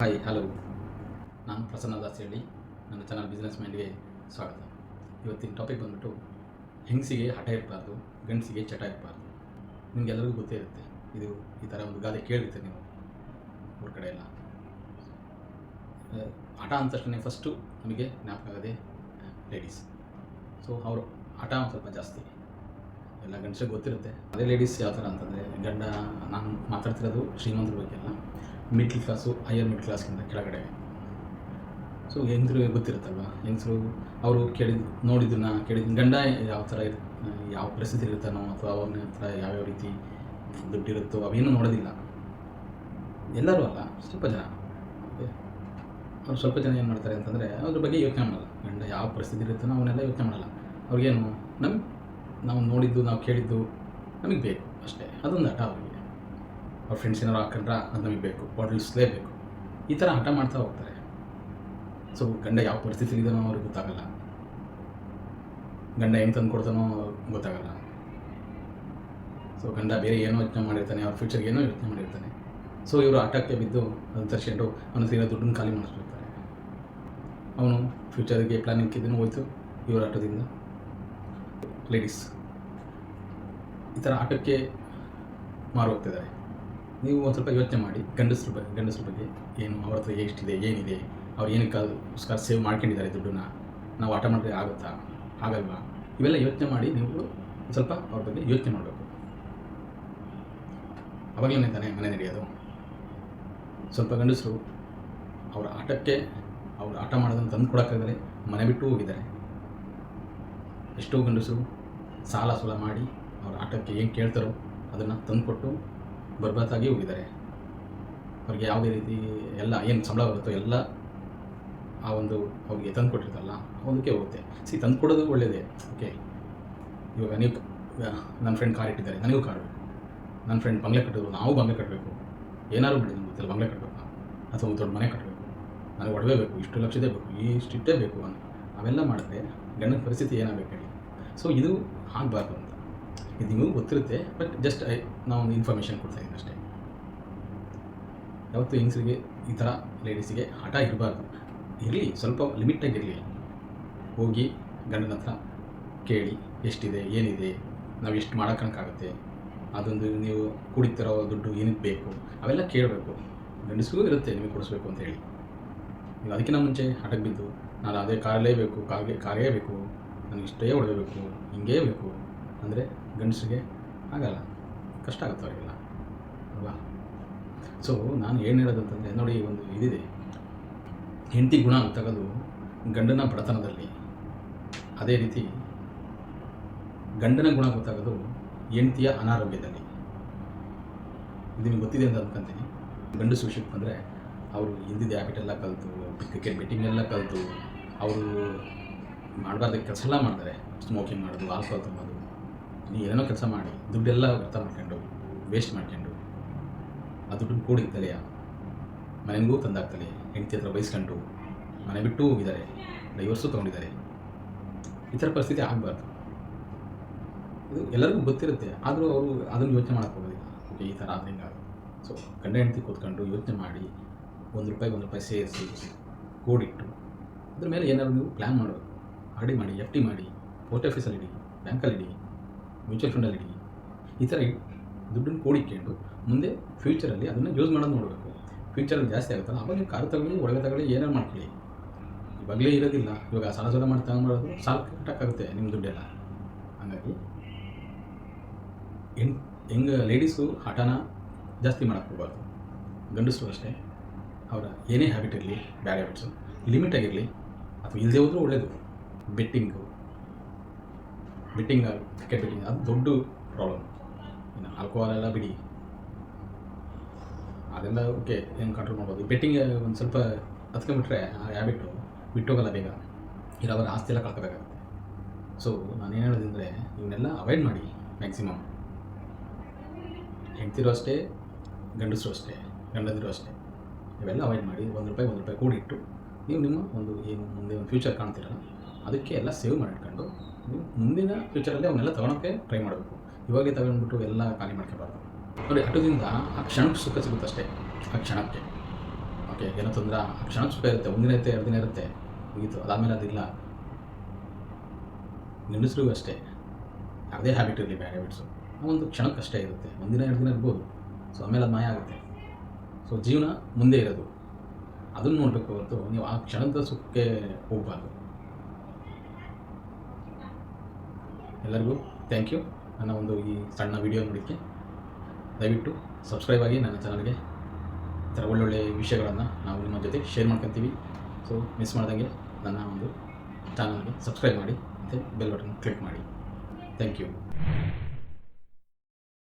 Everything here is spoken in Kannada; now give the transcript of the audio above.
ಹಾಯ್ ಹಲೋ ನಾನು ಪ್ರಸನ್ನ ದಾಸ್ ಹೇಳಿ. ನನ್ನ ಚಾನಲ್ ಬಿಸ್ನೆಸ್ ಮೈಂಡ್ಗೆ ಸ್ವಾಗತ. ಇವತ್ತಿನ ಟಾಪಿಕ್ ಬಂದ್ಬಿಟ್ಟು ಹೆಂಗಸಿಗೆ ಹಠ ಇರಬಾರ್ದು, ಗಂಡಸಿಗೆ ಚಟ ಇರಬಾರ್ದು. ನಿಮಗೆಲ್ಲರಿಗೂ ಗೊತ್ತೇ ಇರುತ್ತೆ. ಇದು ಈ ಥರ ಒಂದು ಗಾದೆ ಕೇಳಿರುತ್ತೆ ನೀವು. ಊರ ಕಡೆ ಎಲ್ಲ. ಹಠ ಅಂದ ತಕ್ಷಣ ಫಸ್ಟು ನಮಗೆ ಜ್ಞಾಪಕ ಆಗೋದೇ ಲೇಡೀಸ್ ಸೊ ಅವರು ಹಠ ಒಂದು ಸ್ವಲ್ಪ ಜಾಸ್ತಿ. ಎಲ್ಲ ಗಂಡಸಿಗೆ ಗೊತ್ತಿರುತ್ತೆ. ಅದೇ ಲೇಡೀಸ್ ಯಾವ ಥರ ಅಂತಂದರೆ ಗಂಡ, ನಾನು ಮಾತಾಡ್ತಿರೋದು ಶ್ರೀಮಂತರ ಬಗ್ಗೆ ಅಲ್ಲ. ಮಿಡ್ಲ್ ಕ್ಲಾಸು ಹೈಯರ್ ಮಿಡ್ಲ್ ಕ್ಲಾಸ್ಗಿಂತ ಕೆಳಗಡೆ. ಸೊ ಹೆಂಗ್ರು ಗೊತ್ತಿರುತ್ತಲ್ವ? ಹೆಂಗಸರು ಅವರು ಕೇಳಿದ ನೋಡಿದ್ದನ್ನ ಕೇಳಿದ, ಗಂಡ ಯಾವ ಥರ ಇರ್, ಯಾವ ಪರಿಸ್ಥಿತಿ ಇರ್ತಾನೋ ಅಥವಾ ಅವನ ಹತ್ರ ಯಾವ್ಯಾವ ರೀತಿ ದುಡ್ಡಿರುತ್ತೋ ಅವೇನು ನೋಡೋದಿಲ್ಲ. ಎಲ್ಲರೂ ಅಲ್ಲ, ಸ್ವಲ್ಪ ಜನ. ಅವ್ರು ಸ್ವಲ್ಪ ಜನ ಏನು ಮಾಡ್ತಾರೆ ಅಂತಂದರೆ ಅದ್ರ ಬಗ್ಗೆ ಯೋಚನೆ ಮಾಡಲ್ಲ. ಗಂಡ ಯಾವ ಪರಿಸ್ಥಿತಿ ಇರುತ್ತಾನೋ ಅವನ್ನೆಲ್ಲ ಯೋಚನೆ ಮಾಡಲ್ಲ. ಅವ್ರಿಗೇನು ನಮ್ಮ ನಾವು ನೋಡಿದ್ದು, ನಾವು ಕೇಳಿದ್ದು ನಮಗೆ ಬೇಕು ಅಷ್ಟೇ. ಅದೊಂದು ಹಠ ಅವರಿಗೆ. ಅವ್ರ ಫ್ರೆಂಡ್ಸ್ ಏನಾರು ಹಾಕೊಂಡ್ರೆ ಅದು ನಮಗೆ ಬೇಕು ಬಾಟಲ್ಸ್ಲೇಬೇಕು ಈ ಥರ ಹಠ ಮಾಡ್ತಾ ಹೋಗ್ತಾರೆ. ಸೊ ಗಂಡ ಯಾವ ಪರಿಸ್ಥಿತಿಲಿ ಇದ್ದಾನೋ ಅವ್ರಿಗೆ ಗೊತ್ತಾಗಲ್ಲ. ಗಂಡ ಹೆಂಗೆ ತಂದು ಕೊಡ್ತಾನೋ ಗೊತ್ತಾಗಲ್ಲ. ಸೊ ಗಂಡ ಬೇರೆ ಏನೋ ಯೋಚನೆ ಮಾಡಿರ್ತಾನೆ, ಅವ್ರ ಫ್ಯೂಚರ್ಗೆ ಏನೋ ಯೋಚನೆ ಮಾಡಿರ್ತಾನೆ. ಸೊ ಇವರು ಆಟಕ್ಕೆ ಬಿದ್ದು ಅದನ್ನು ತರ್ಸ್ಕೊಂಡು ಅವನ ಹತ್ರ ದುಡ್ಡನ್ನು ಖಾಲಿ ಮಾಡಿಸ್ಬಿಡ್ತಾರೆ. ಅವನು ಫ್ಯೂಚರ್ಗೆ ಪ್ಲಾನಿಂಗ್ ಇದನ್ನು ಹೋಯ್ತು ಇವರ ಆಟದಿಂದ. ಲೇಡೀಸ್ ಈ ಥರ ಆಟಕ್ಕೆ ಮಾರು ಹೋಗ್ತಿದ್ದಾರೆ. ನೀವು ಒಂದು ಸ್ವಲ್ಪ ಯೋಚನೆ ಮಾಡಿ, ಗಂಡಸ್ರ ಬಗ್ಗೆ ಗಂಡಸ್ರ ಬಗ್ಗೆ ಏನು, ಅವ್ರ ಹತ್ರ ಎಷ್ಟಿದೆ, ಏನಿದೆ, ಅವ್ರು ಏನಕ್ಕೋಸ್ಕರ ಸೇವ್ ಮಾಡ್ಕೊಂಡಿದ್ದಾರೆ ದುಡ್ಡನ್ನ, ನಾವು ಆಟ ಮಾಡಿದ್ರೆ ಆಗುತ್ತಾ, ಆಗಲ್ವಾ? ಇವೆಲ್ಲ ಯೋಚನೆ ಮಾಡಿ ನೀವು ಸ್ವಲ್ಪ ಅವ್ರ ಬಗ್ಗೆ ಯೋಚನೆ ಮಾಡಬೇಕು. ಅವಾಗಲೇ ತಾನೇ ಮನೆ ನಡೆಯೋದು. ಸ್ವಲ್ಪ ಗಂಡಸರು ಅವರ ಆಟಕ್ಕೆ, ಅವ್ರು ಆಟ ಮಾಡೋದನ್ನು ತಂದು ಕೊಡೋಕ್ಕಾಗದೆ ಮನೆ ಬಿಟ್ಟು ಹೋಗಿದ್ದಾರೆ. ಎಷ್ಟೋ ಗಂಡಸರು ಸಾಲ ಸೂಲ ಮಾಡಿ ಅವ್ರ ಆಟಕ್ಕೆ ಏನು ಕೇಳ್ತಾರೋ ಅದನ್ನು ತಂದುಕೊಟ್ಟು ಬರ್ಬತ್ತಾಗಿ ಹೋಗಿದ್ದಾರೆ. ಅವ್ರಿಗೆ ಯಾವುದೇ ರೀತಿ ಎಲ್ಲ ಏನು ಸಂಬಳ ಬರುತ್ತೋ ಎಲ್ಲ ಆ ಒಂದು ಅವ್ರಿಗೆ ತಂದು ಕೊಟ್ಟಿರ್ತಲ್ಲ, ಅದಕ್ಕೆ ಹೋಗುತ್ತೆ. ಸಿ ತಂದು ಕೊಡೋದು ಒಳ್ಳೆಯದೇ ಓಕೆ ಇವಾಗ ನೀವು ನನ್ನ ಫ್ರೆಂಡ್ ಕಾರ್ ಇಟ್ಟಿದ್ದಾರೆ. ನನಗೂ ಕಾರ್ ಬೇಕು. ನನ್ನ ಫ್ರೆಂಡ್ ಬಂಗ್ಲೆ ಕಟ್ಟಿದ್ರು. ನಾವು ಬಂಗ್ಲೆ ಕಟ್ಟಬೇಕು. ಏನಾದ್ರು ಬಿಡಿ ನಮ್ಗೆ ಗೊತ್ತಿಲ್ಲ. ಬಂಗ್ಲೆ ಕಟ್ಟಬೇಕಾ ಅಥವಾ ಒಂದು ದೊಡ್ಡ ಮನೆ ಕಟ್ಟಬೇಕು ನನಗೆ ಒಡವೆ ಬೇಕು. ಇಷ್ಟು ಲಕ್ಷದೇ ಬೇಕು. ಇಷ್ಟಿಟ್ಟೇ ಬೇಕು ಅಂತ. ಅವೆಲ್ಲ ಮಾಡಿದ್ರೆ ಗಂಡನ ಪರಿಸ್ಥಿತಿ ಏನಾಗಬೇಕು ಹೇಳಿ. ಸೊ ಇದು ಆಗಬಾರ್ದು ಇದು ನಿಮಗೂ ಗೊತ್ತಿರುತ್ತೆ ಬಟ್ ಜಸ್ಟ್ ಐ ನಾವು ಒಂದು ಇನ್ಫಾರ್ಮೇಷನ್ ಕೊಡ್ತಾ ಇದ್ದೀನಿ ಅಷ್ಟೇ. ಯಾವತ್ತು ಹೆಂಗಸರಿಗೆ ಈ ಥರ ಲೇಡೀಸಿಗೆ ಹಠ ಇರಬಾರ್ದು. ಇರಲಿ, ಸ್ವಲ್ಪ ಲಿಮಿಟಾಗಿರಲಿ ಹೋಗಿ ಗಂಡನ ಹತ್ರ ಕೇಳಿ, ಎಷ್ಟಿದೆ, ಏನಿದೆ, ನಾವು ಎಷ್ಟು ಮಾಡೋಕ್ಕಾಗುತ್ತೆ ಅದೊಂದು ನೀವು ಕುಡಿತಿರೋ ದುಡ್ಡು ಏನಕ್ಕೆ ಬೇಕು? ಅವೆಲ್ಲ ಕೇಳಬೇಕು. ಗಂಡಸಿಗೂ ಇರುತ್ತೆ, ನಿಮಗೆ ಕೊಡಿಸ್ಬೇಕು ಅಂತ ಹೇಳಿ. ನೀವು ಅದಕ್ಕಿಂತ ಮುಂಚೆ ಹಠಕ್ಕೆ ಬಿದ್ದು ನಾನು ಅದೇ ಕಾರಲ್ಲೇ ಬೇಕು ಕಾರ್ಗೆ ಕಾರೇ ಬೇಕು, ನನಗೆ ಇಷ್ಟೇ ಹೊಡೆಯಬೇಕು ಹಿಂಗೇ ಬೇಕು. ಅಂದರೆ ಗಂಡಸರಿಗೆ ಆಗಲ್ಲ. ಕಷ್ಟ ಆಗುತ್ತೆ ಅವರಿಗೆಲ್ಲ. ಅಲ್ವಾ? ಸೊ ನಾನು ಏನು ಹೇಳೋದಂತಂದರೆ ನೋಡಿ ಒಂದು ಇದಿದೆ. ಹೆಂಡತಿ ಗುಣ ತೆಗೆದು ಗಂಡನ ಬಡತನದಲ್ಲಿ ಅದೇ ರೀತಿ ಗಂಡನ ಗುಣ ಗೊತ್ತಾಗೋದು ಹೆಂಡತಿಯ ಅನಾರೋಗ್ಯದಲ್ಲಿ. ಇದು ನಿಮ್ಗೆ ಗೊತ್ತಿದೆ ಅಂತ ಅಂದ್ಕೊಂತೀನಿ ಗಂಡಸು ವಿಷಯಕ್ಕೆ ಬಂದರೆ ಅವರು ಹಿಂದಿದ್ದ ಹ್ಯಾಬಿಟೆಲ್ಲ ಕಲಿತು ಕ್ರಿಕೆಟ್ ಬೆಟ್ಟಿಂಗ್ನೆಲ್ಲ ಕಲಿತು, ಅವರು ಮಾಡಬಾರ್ದ ಕೆಲಸ ಎಲ್ಲ ಮಾಡ್ತಾರೆ. ಸ್ಮೋಕಿಂಗ್ ಮಾಡೋದು ಆಲ್ಕೋಹಾಲ್ ತುಂಬೋದು ನೀವು ಏನೋ ಕೆಲಸ ಮಾಡಿ, ದುಡ್ಡೆಲ್ಲ ವ್ಯರ್ಥ ಮಾಡ್ಕೊಂಡು ವೇಸ್ಟ್ ಮಾಡ್ಕೊಂಡು ಆ ದುಡ್ಡನ್ನು ಕೂಡಿತ್ತಲೆಯ ಮನೆಗೂ ತಂದಾಗ್ತಲೆ ಹೆಂಡತಿ ಹತ್ರ ಬಯಸ್ಕೊಂಡು ಮನೆ ಬಿಟ್ಟು ಹೋಗಿದ್ದಾರೆ ಡೈವರ್ಸು ತೊಗೊಂಡಿದ್ದಾರೆ. ಈ ಥರ ಪರಿಸ್ಥಿತಿ ಆಗಬಾರ್ದು. ಇದು ಎಲ್ಲರಿಗೂ ಗೊತ್ತಿರುತ್ತೆ, ಆದರೂ ಅವರು ಅದನ್ನು ಯೋಚನೆ ಮಾಡಕ್ಕೆ ಹೋಗೋದಿಲ್ಲ. ಓಕೆ ಈ ಥರ ಹಿಂಗಾಗುತ್ತೆ ಸೊ ಗಂಡ ಹೆಂಡತಿ ಕೂತ್ಕೊಂಡು ಯೋಚನೆ ಮಾಡಿ, ಒಂದು ರೂಪಾಯಿ ಒಂದು ರೂಪಾಯಿ ಸೇರಿಸಿ ಕೂಡಿಟ್ಟು ಅದ್ರ ಮೇಲೆ ಏನಾದರೂ ನೀವು ಪ್ಲ್ಯಾನ್ ಮಾಡೋದು. ಆರ್ ಡಿ ಮಾಡಿ, ಎಫ್ ಟಿ ಮಾಡಿ ಪೋಸ್ಟ್ ಆಫೀಸಲ್ಲಿ ಇಡಿ ಬ್ಯಾಂಕಲ್ಲಿ ಇಡಿ. ಮ್ಯೂಚುವಲ್ ಫಂಡಲ್ಲಿ ಈ ಥರ ದುಡ್ಡನ್ನ ಕೂಡಿಕೊಂಡು ಮುಂದೆ ಫ್ಯೂಚರಲ್ಲಿ ಅದನ್ನು ಯೂಸ್ ಮಾಡೋದು ನೋಡಬೇಕು. ಫ್ಯೂಚರಲ್ಲಿ ಜಾಸ್ತಿ ಆಗುತ್ತಲ್ಲ ಅವಾಗ ನೀವು ಕಾರು ತಗೊಳ್ಳಿ ಒಳಗೆ ತಗೊಳ್ಳಿ ಏನೇನು ಮಾಡ್ಕೊಳ್ಳಿ. ಇವಾಗಲೇ ಇರೋದಿಲ್ಲ, ಇವಾಗ ಸಾಲ ಸಾಲ ಮಾಡಿ ತಗೊಂಡ್ಬರೋದು ಸಾಲ ಕಟ್ಟಕ್ಕಾಗುತ್ತೆ ನಿಮ್ಮ ದುಡ್ಡೆಲ್ಲ. ಹಾಗಾಗಿ ಹೆಂಗ್ ಹೆಂಗೆ ಲೇಡೀಸು ಹಠನ ಜಾಸ್ತಿ ಮಾಡೋಕ್ಕೆ ಹೋಗ್ಬಾರ್ದು. ಗಂಡಸರು ಅಷ್ಟೇ, ಅವರ ಏನೇ ಹ್ಯಾಬಿಟ್ ಇರಲಿ ಬ್ಯಾಡ್ ಹ್ಯಾಬಿಟ್ಸು ಲಿಮಿಟ್ ಆಗಿರಲಿ, ಅಥವಾ ಇಲ್ಲದೆ ಹೋದರೂ ಒಳ್ಳೆಯದು ಬೆಟ್ಟಿಂಗು ಬೆಟ್ಟಿಂಗ್ ಕ್ರಿಕೆಟ್ ಬೆಟ್ಟಿಂಗ್ ಅದು ದೊಡ್ಡ ಪ್ರಾಬ್ಲಮ್ ಇನ್ನು ಆಲ್ಕೋಹಾಲ್ ಎಲ್ಲ ಬಿಡಿ. ಅದೆಲ್ಲ ಓಕೆ ಹೆಂಗೆ ಕಂಟ್ರೋಲ್ ಮಾಡ್ಬೋದು? ಬೆಟ್ಟಿಂಗ್ ಒಂದು ಸ್ವಲ್ಪ ಹತ್ಕೊಂಡ್ಬಿಟ್ರೆ, ಆ ಹ್ಯಾಬಿಟ್ಟು ಬಿಟ್ಟೋಗಲ್ಲ ಬೇಗ. ಇರೋವರ ಆಸ್ತಿ ಎಲ್ಲ ಕಳ್ಕೋಬೇಕಾಗುತ್ತೆ. ಸೊ ನಾನು ಏನು ಹೇಳೋದಂದರೆ ಇವನ್ನೆಲ್ಲ ಅವಾಯ್ಡ್ ಮಾಡಿ ಮ್ಯಾಕ್ಸಿಮಮ್ ಹೆಂಡ್ತಿರು ಅಷ್ಟೇ, ಗಂಡಸರು ಅಷ್ಟೇ, ಗಂಡದಿರು ಅಷ್ಟೇ. ಇವೆಲ್ಲ ಅವಾಯ್ಡ್ ಮಾಡಿ, ಒಂದು ರೂಪಾಯಿ ಒಂದು ರೂಪಾಯಿ ಕೂಡಿಟ್ಟು, ನೀವು ನಿಮ್ಮ ಒಂದು, ಏನು, ಮುಂದೆ ಒಂದು ಫ್ಯೂಚರ್ ಕಾಣ್ತೀರಲ್ಲ? ಅದಕ್ಕೆ ಎಲ್ಲ ಸೇವ್ ಮಾಡಿಟ್ಕೊಂಡು ನೀವು ಮುಂದಿನ ಫ್ಯೂಚರಲ್ಲಿ ಅವನ್ನೆಲ್ಲ ತೊಗೊಳಕ್ಕೆ ಟ್ರೈ ಮಾಡಬೇಕು. ಇವಾಗಲೇ ತಗೊಂಡ್ಬಿಟ್ಟು ಎಲ್ಲ ಖಾಲಿ ಮಾಡ್ಕೋಬಾರ್ದು ನೋಡಿ ಆಟೋದಿಂದ ಆ ಕ್ಷಣಕ್ಕೆ ಸುಖ ಸಿಗುತ್ತಷ್ಟೇ ಆ ಕ್ಷಣಕ್ಕೆ. ಓಕೆ ಏನೋ ತೊಂದರೆ, ಆ ಕ್ಷಣಕ್ಕೆ ಸುಖ ಇರುತ್ತೆ, ಒಂದಿನ ಇರುತ್ತೆ, ಎರಡು ದಿನ ಇರುತ್ತೆ, ಮುಗೀತು, ಅದಾದಮೇಲೆ ಅದಿಲ್ಲ. ನಿಲ್ಲಿಸ್ರಿಗೂ ಅಷ್ಟೇ, ಯಾವುದೇ ಹ್ಯಾಬಿಟ್ ಇರಲಿ ಬ್ಯಾಡ್ ಹ್ಯಾಬಿಟ್ಸು ಒಂದು ಕ್ಷಣಕ್ಕೆ ಅಷ್ಟೇ ಇರುತ್ತೆ, ಒಂದಿನ, ಎರಡು ದಿನ ಇರ್ಬೋದು. ಸೊ ಆಮೇಲೆ ಅದು ಮಾಯ ಆಗುತ್ತೆ. ಸೊ ಜೀವನ ಮುಂದೆ ಇರೋದು. ಅದನ್ನು ನೋಡಬೇಕು ಹೊರತು, ನೀವು ಆ ಕ್ಷಣದ ಸುಖಕ್ಕೆ ಹೋಗಬಾರ್ದು. ಎಲ್ಲರಿಗೂ ಥ್ಯಾಂಕ್ ಯು ನನ್ನ ಒಂದು ಈ ಸಣ್ಣ ವಿಡಿಯೋ ನೋಡೋಕ್ಕೆ ದಯವಿಟ್ಟು ಸಬ್ಸ್ಕ್ರೈಬ್ ಆಗಿ ನನ್ನ ಚಾನಲ್ಗೆ ಈ ಥರ ಒಳ್ಳೊಳ್ಳೆ ವಿಷಯಗಳನ್ನು ನಾವು ನಿಮ್ಮ ಜೊತೆ ಶೇರ್ ಮಾಡ್ಕೊತೀವಿ. ಸೊ ಮಿಸ್ ಮಾಡ್ದಂಗೆ ನನ್ನ ಒಂದು ಚಾನಲ್ಗೆ ಸಬ್ಸ್ಕ್ರೈಬ್ ಮಾಡಿ, ಮತ್ತು ಬೆಲ್ ಬಟನ್ ಕ್ಲಿಕ್ ಮಾಡಿ. Thank you